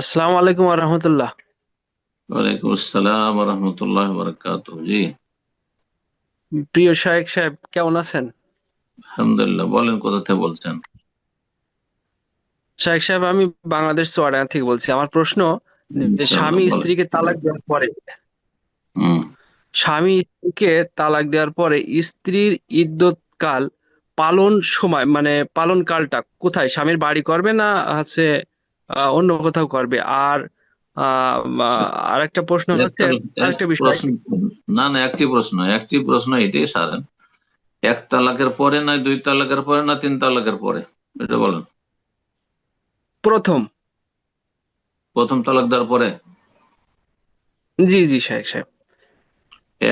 আসসালামু আলাইকুম রহমতুল্লাহ। ওয়ালাইকুম আসসালাম রহমতুল্লাহ বরকাত জি। প্রিয় শাহেক সাহেব কেমন আছেন? আলহামদুলিল্লাহ বলেন কোথা থেকে বলছেন? শাহেক সাহেব আমি বাংলাদেশ চুয়াডাঙ্গা থেকে বলছি। আমার প্রশ্ন যে স্বামী স্ত্রীকে তালাক দেওয়ার পরে স্বামী স্ত্রীকে তালাক দেওয়ার পরে স্ত্রীর ইদ্যত কাল পালন সময় মানে পালন কালটা কোথায়? স্বামীর বাড়ি করবে না হচ্ছে অন্য কোথাও করবে। আর আর একটা প্রশ্ন হচ্ছে আরেকটা বিষয়। না না একটি প্রশ্ন একটি প্রশ্ন এটাই সারেন। এক তালাকের পরে না দুই তালাকের পরে না তিন তালাকের পরে? এটা বলেন প্রথম। প্রথম তালাক দেওয়ার পরে? জি জি শাহেক সাহেব।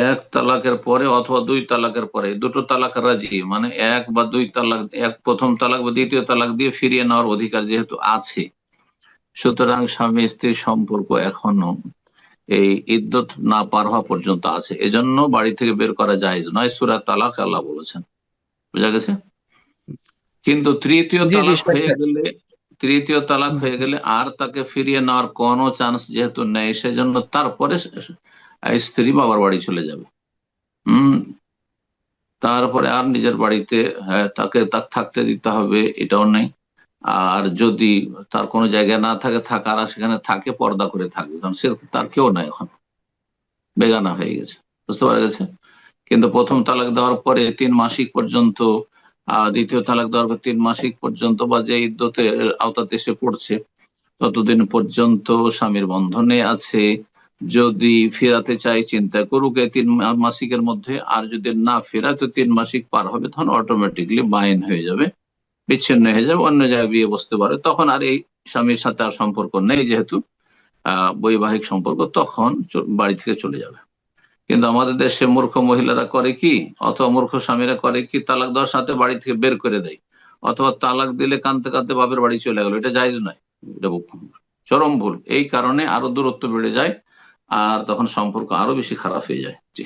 এক তালাকের পরে অথবা দুই তালাকের পরে? দুটো তালাক রাজি মানে এক বা দুই তালাক এক প্রথম তালাক বা দ্বিতীয় তালাক দিয়ে ফিরিয়ে নেওয়ার অধিকার যেহেতু আছে। সুতরাং স্বামী স্ত্রীর সম্পর্ক এখনও এই ইদ্যত না পার হওয়া পর্যন্ত আছে। এজন্য বাড়ি থেকে বের করা যায় নয় সুরা তালাক আল্লাহ বলেছেন। বুঝা গেছে? কিন্তু তৃতীয় তালাক হয়ে গেলে তৃতীয় তালাক হয়ে গেলে আর তাকে ফিরিয়ে নেওয়ার কোনো চান্স যেহেতু নেই সেজন্য তারপরে স্ত্রী বাবার বাড়ি চলে যাবে। হম? তারপরে আর নিজের বাড়িতে হ্যাঁ তাকে তার থাকতে দিতে হবে এটাও নেই। আর যদি তার কোনো জায়গা না থাকে থাকার আর সেখানে থাকে, পর্দা করে থাকবে। কারণ সে তার কেউ নাই এখন। বেগানা হয়ে গেছে। বুঝতে পারা গেছে? কিন্তু প্রথম তালাক দেওয়ার পরে তিন মাসিক পর্যন্ত আহ দ্বিতীয় তালাক দেওয়ার পর তিন মাসিক পর্যন্ত বা যে ইদ্যতের আওতাতে এসে পড়ছে, ততদিন পর্যন্ত স্বামীর বন্ধনে আছে। যদি ফেরাতে চাই চিন্তা করুক, এই তিন মাসিকের মধ্যে। আর যদি না ফেরায়, তো তিন মাসিক পার হবে, তখন অটোমেটিকলি বাইন হয়ে যাবে। বিচ্ছিন্ন হয়ে যাবে অন্য জায়গায় বিয়ে বসতে পারে। তখন আর এই স্বামীর সাথে আর সম্পর্ক নেই যেহেতু বৈবাহিক সম্পর্ক, তখন বাড়ি থেকে চলে যাবে। কিন্তু আমাদের দেশে মূর্খ মহিলারা করে কি? অথবা মূর্খ স্বামীরা করে কি? তালাক দেওয়ার সাথে বাড়ি থেকে বের করে দেয়। অথবা তালাক দিলে কানতে কানতে বাপের বাড়ি চলে গেল। এটা জায়জ নয়। এটা চরম ভুল। এই কারণে আরও দূরত্ব বেড়ে যায়, আর তখন সম্পর্ক আরও বেশি খারাপ হয়ে যায়। জি।